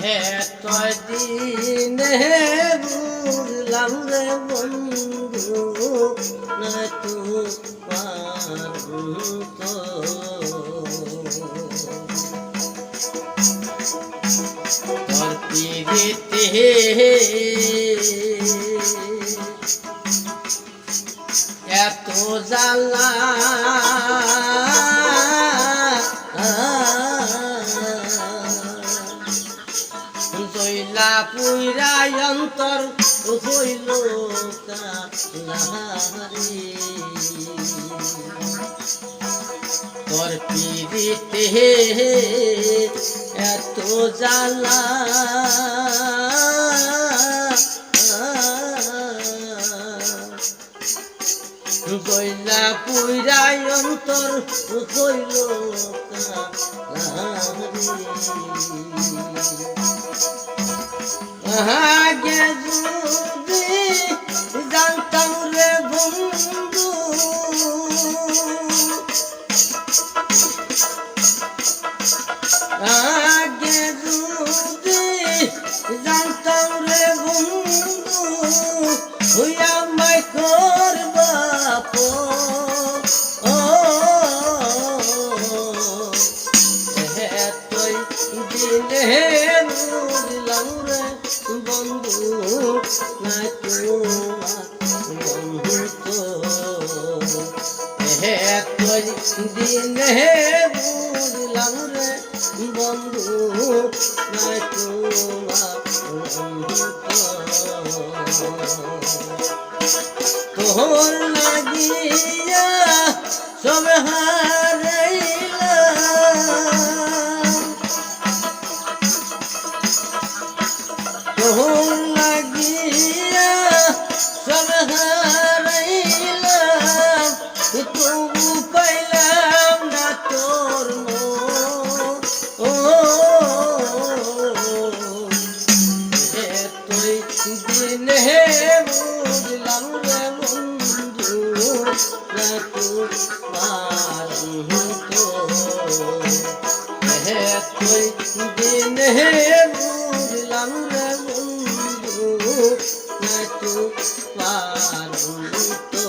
হে তয় দিনে বুঝলাম রে বন্ধু না তু তো তোর পিড়িতে এত জ্বালা জৈলা পুইরা অন্তর হইল কালাহারি তোর পিড়িতে এত জ্বালা। গইলা পুইরাই অন্তর হইল আগে যদি জানতাম রে বন্ধু। আগে যদি জানতাম রে দিনে বুঝলাম বন্ধু না তোমার। হে দিনে বুঝলাম রে বন্ধু বন্ধু তো তোর লাগিয়া সব হারাইলাম তোর লাগিয়া সব হারাইলাম তবু পাইলাম না তোর। ও তুই দিনে বুঝলাম রে বন্ধু না তো পারব তো